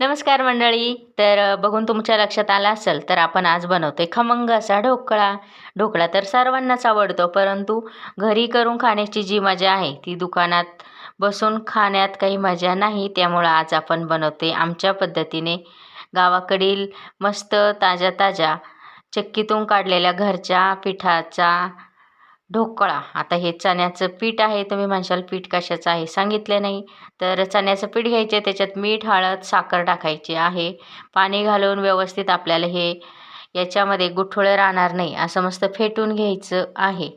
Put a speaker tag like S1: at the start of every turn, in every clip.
S1: नमस्कार मंडळी. तर बघून तुमच्या लक्षात आलं असेल तर आपण आज बनवतोय खमंग असा ढोकळा. ढोकळा तर सर्वांनाच आवडतो परंतु घरी करून खाण्याची जी मजा आहे ती दुकानात बसून खाण्यात काही मजा नाही. त्यामुळं आज आपण बनवते आमच्या पद्धतीने गावाकडील मस्त ताज्या ताज्या चक्कीतून काढलेल्या घरच्या पिठाचा ढोकळा. आता हे चण्याचं पीठ आहे. तुम्ही म्हणशाल पीठ कशाचं आहे? सांगितले नाही. तर चण्याचं पीठ घ्यायचे. त्याच्यात मीठ हळद साखर टाकायची आहे. पाणी घालून व्यवस्थित आपल्याला हे याच्यामध्ये गुठळं राहणार नाही. असं मस्त फेटून घ्यायचं आहे.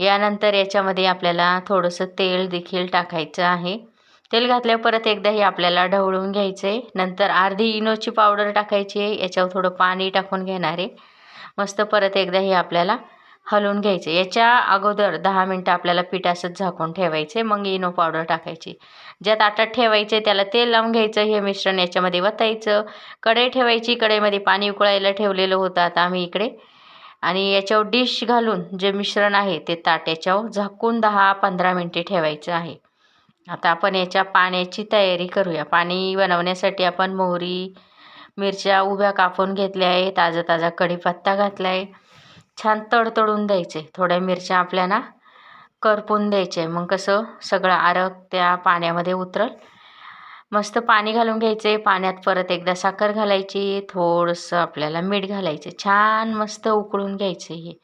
S1: यानंतर याच्यामध्ये आपल्याला थोडंसं तेल देखील टाकायचं आहे. तेल घातल्यावर परत एकदा हे आपल्याला ढवळून घ्यायचं. आहे नंतर अर्धी इनोची पावडर टाकायची आहे. याच्यावर थोडं पाणी टाकून घेणार आहे. मस्त परत एकदा हे आपल्याला हलवून घ्यायचे. याच्या अगोदर दहा मिनटं आपल्याला पीठ असंच झाकून ठेवायचे. मग इनो पावडर टाकायची. ज्या ताटात ठेवायचे त्याला तेल लावून घ्यायचं. हे मिश्रण याच्यामध्ये वतायचं. कढई ठेवायची. कढईमध्ये पाणी उकळायला ठेवलेलं होतं. आता आम्ही इकडे. आणि याच्यावर डिश घालून जे मिश्रण आहे ते ताट याच्यावर झाकून दहा पंधरा मिनटे ठेवायचं आहे. आता आपण याच्या पाण्याची तयारी करूया. पाणी बनवण्यासाठी आपण मोहरी मिरच्या उभ्या कापून घेतल्या आहे ताजा ताजा कढीपत्ता घातला आहे छान तडतडून द्यायचे. थोड्या मिरच्या आपल्याला करपून द्यायचे. मग कसं सगळं आरक त्या पाण्यामध्ये उतरल. मस्त पाणी घालून घ्यायचे. पाण्यात परत एकदा साखर घालायची. थोडंसं आपल्याला मीठ घालायचे. छान मस्त उकळून घ्यायचं हे.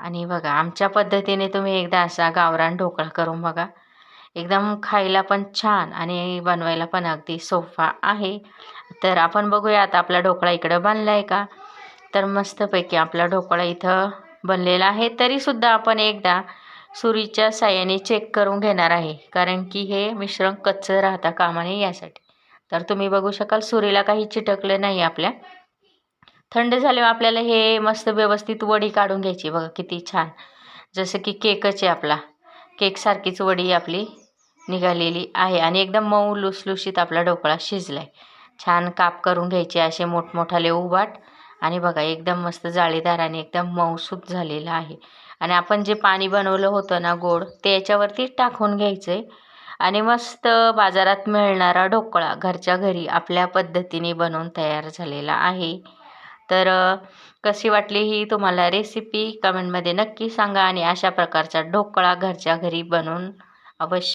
S1: आणि बघा आमच्या पद्धतीने तुम्ही एकदा असा गावरान ढोकळा करून बघा. एकदम खायला पण छान आणि बनवायला पण अगदी सोफा आहे. तर आपण बघूया आता आपला ढोकळा इकडं बनला आहे का? तर मस्तपैकी आपला ढोकळा इथं बनलेला आहे. तरीसुद्धा आपण एकदा सुरीच्या साह्याने चेक करून घेणार आहे. कारण की हे मिश्रण कच्चं राहता कामा नये यासाठी. तर तुम्ही बघू शकाल सुरीला काही चिटकलं नाही आपल्या. थंड झाल्यावर आपल्याला हे मस्त व्यवस्थित वडी काढून घ्यायची. बघा किती छान. जसं की केकच आहे आपला. केकसारखीच वडी आपली निघालेली आहे. आणि एकदम मऊ लुसलुशीत आपला ढोकळा शिजला आहे छान काप करून घ्यायचे असे मोठमोठाले उबाट. आणि बघा एकदम मस्त जाळीदार आणि एकदम मऊसूत झालेलं आहे. आणि आपण जे पाणी बनवलं होतं ना गोड ते याच्यावरती टाकून घ्यायचं आहे आणि मस्त बाजारात मिळणारा ढोकळा घरच्या घरी आपल्या पद्धतीने बनवून तयार झालेला आहे. तर कशी वाटली ही तुम्हाला रेसिपी? कमेंटमध्ये नक्की सांगा आणि अशा प्रकारचा ढोकळा घरच्या घरी बनवून अवश्य